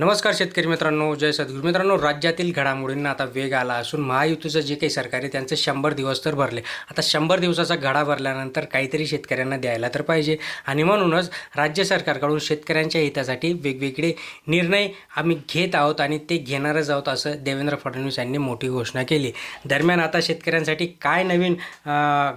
नमस्कार शेतकरी मित्रांनो जय सद्गुरू. मित्रांनो राज्यातील घडामोडींना आता वेग आला असून महायुतीचं जे काही सरकार आहे त्यांचे शंभर दिवस तर भरले. आता शंभर दिवसाचा घडा भरल्यानंतर काहीतरी शेतकऱ्यांना द्यायला तर पाहिजे. आणि म्हणूनच राज्य सरकारकडून शेतकऱ्यांच्या हितासाठी वेगवेगळे निर्णय आम्ही घेत आहोत आणि ते घेणारच आहोत असं देवेंद्र फडणवीस यांनी मोठी घोषणा केली. दरम्यान आता शेतकऱ्यांसाठी काय नवीन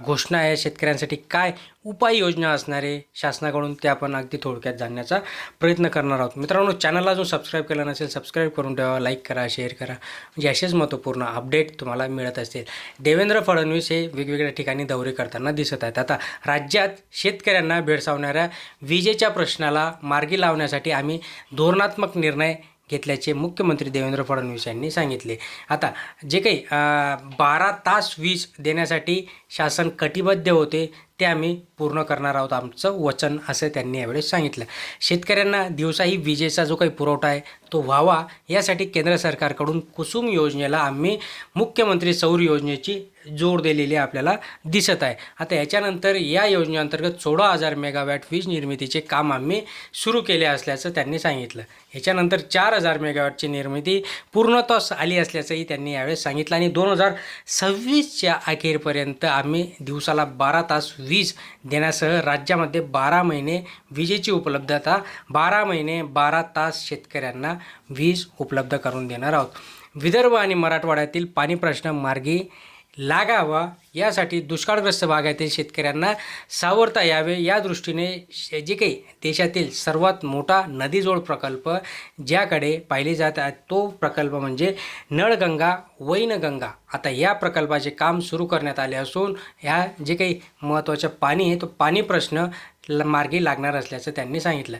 घोषणा आहे? शेतकऱ्यांसाठी काय उपाययोजना असणारे शासनाकडून ते आपण अगदी थोडक्यात जाणण्याचा प्रयत्न करणार आहोत. मित्रांनो चॅनलला अजून सबस्क्राईब केलं नसेल सबस्क्राईब करून ठेवा लाईक करा शेअर करा. म्हणजे असेच महत्त्वपूर्ण अपडेट तुम्हाला मिळत असतील. देवेंद्र फडणवीस हे वेगवेगळ्या ठिकाणी दौरे करताना दिसत आहेत. आता राज्यात शेतकऱ्यांना भेडसावणाऱ्या विजेच्या प्रश्नाला मार्गी लावण्यासाठी आम्ही धोरणात्मक निर्णय घेतल्याचे मुख्यमंत्री देवेंद्र फडणवीस यांनी सांगितले. आता जे काही बारा तास वीज देण्यासाठी शासन कटिबद्ध होते ते आम्ही पूर्ण करणार आहोत आमचं वचन असं त्यांनी यावेळेस सांगितलं. शेतकऱ्यांना दिवसाही विजेचा जो काही पुरवठा आहे तो व्हावा यासाठी केंद्र सरकारकडून कुसुम योजनेला आम्ही मुख्यमंत्री सौर योजनेची जोड दिलेली आपल्याला दिसत आहे. आता याच्यानंतर या योजनेअंतर्गत सोळा हजार मेगावॅट वीज निर्मितीचे काम आम्ही सुरू केले असल्याचं त्यांनी सांगितलं. याच्यानंतर चार हजार मेगावॅटची निर्मिती पूर्णत्वास आली असल्याचंही त्यांनी यावेळेस सांगितलं आणि दोन हजार सव्वीसच्या अखेरपर्यंत आम्ही दिवसाला बारा तास वीज देण्यासह राज्यामध्ये बारा महिने विजेची उपलब्धता बारा महिने बारा तास शेतकऱ्यांना वीज उपलब्ध करून देणार आहोत. विदर्भ आणि मराठवाड्यातील पाणी प्रश्न मार्गी लागावा यासाठी दुष्काळग्रस्त भागातील शेतकऱ्यांना सावरता यावे. या दृष्टीने जे काही देशातील सर्वात मोठा नदीजोड प्रकल्प ज्याकडे पाहिले जात आहे तो प्रकल्प म्हणजे नळगंगा वैनगंगा. आता या प्रकल्पाचे काम सुरू करण्यात आले असून ह्या जे काही महत्त्वाचं पाणी आहे तो पाणी प्रश्न ल मार्गी लागणार असल्याचं त्यांनी सांगितलं.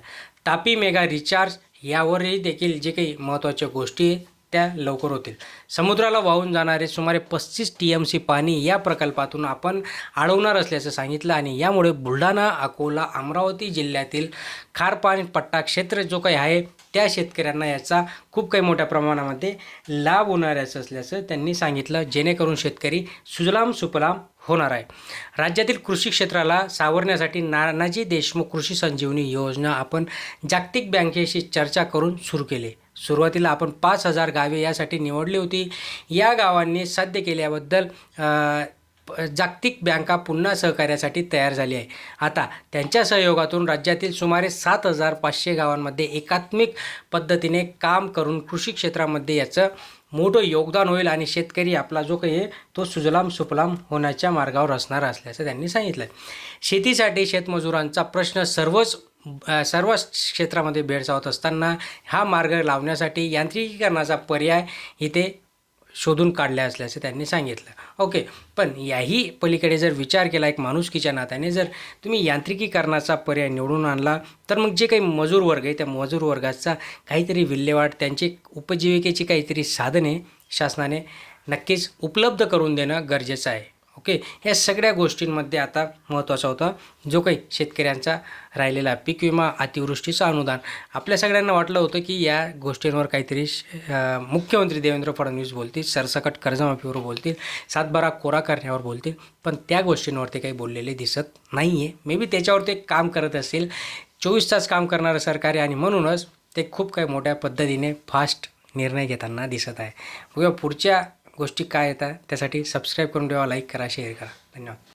तापी मेगा रिचार्ज यावरही देखील जे काही महत्त्वाच्या गोष्टी आहेत त्या लवकर होतील. समुद्राला वाहून जाणारे सुमारे पस्तीस टी एम सी पाणी या प्रकल्पातून आपण अडवणार असल्याचं सांगितलं आणि यामुळे बुलढाणा अकोला अमरावती जिल्ह्यातील खारपाणी पट्टा क्षेत्र जो काही आहे त्या शेतकऱ्यांना याचा खूप काही मोठ्या प्रमाणामध्ये लाभ होणारच असल्याचं त्यांनी सांगितलं. जेणेकरून शेतकरी सुजलाम सुफलाम होणार आहे. राज्यातील कृषी क्षेत्राला सावरण्यासाठी नानाजी देशमुख कृषी संजीवनी योजना आपण जागतिक बँकेशी चर्चा करून सुरू केली. सुरुवातीला आपण पाच हजार गावे यासाठी निवडली होती. या गावांनी साध्य केल्याबद्दल जागतिक बँका पुन्हा सहकार्यासाठी तयार झाली आहे. आता त्यांच्या सहयोगातून राज्यातील सुमारे सात हजार पाचशे गावांमध्ये एकात्मिक पद्धतीने काम करून कृषी क्षेत्रामध्ये याचं मोठं योगदान होईल आणि शेतकरी आपला जो काही आहे तो सुजलाम सुफलाम होण्याच्या मार्गावर असणार असल्याचं त्यांनी सांगितलं शेतीसाठी शेतमजुरांचा प्रश्न सर्वच सर्वच क्षेत्रामध्ये भेडसावत असताना हा मार्ग लावण्यासाठी यांत्रिकीकरणाचा पर्याय इथे शोधून काढले असल्याचं त्यांनी सांगितलं. ओके पण याही पलीकडे जर विचार केला एक माणुसकीच्या नात्याने जर तुम्ही यांत्रिकीकरणाचा पर्याय निवडून आणला तर मग जे काही मजूर वर्ग आहे त्या मजूर वर्गाचा काहीतरी विल्हेवाट त्यांची उपजीविकेची काहीतरी साधने शासनाने नक्कीच उपलब्ध करून देणं गरजेचं आहे. ओके? या सगळ्या गोष्टींमध्ये आता महत्त्वाचा होता जो काही शेतकऱ्यांचा राहिलेला पीक विमा अतिवृष्टीचं अनुदान. आपल्या सगळ्यांना वाटलं होतं की या गोष्टींवर काहीतरी मुख्यमंत्री देवेंद्र फडणवीस बोलतील सरसकट कर्जमाफीवर बोलतील सातबारा कोरा करण्यावर बोलतील पण त्या गोष्टींवरती काही बोललेले दिसत नाही आहे मे बी त्याच्यावर ते काम करत असेल चोवीस तास काम करणारं सरकार आहे आणि म्हणूनच ते खूप काही मोठ्या पद्धतीने फास्ट निर्णय घेताना दिसत आहे. किंवा पुढच्या गोष्टी काय येतात त्यासाठी सबस्क्राईब करून ठेवा लाईक करा शेअर करा. धन्यवाद.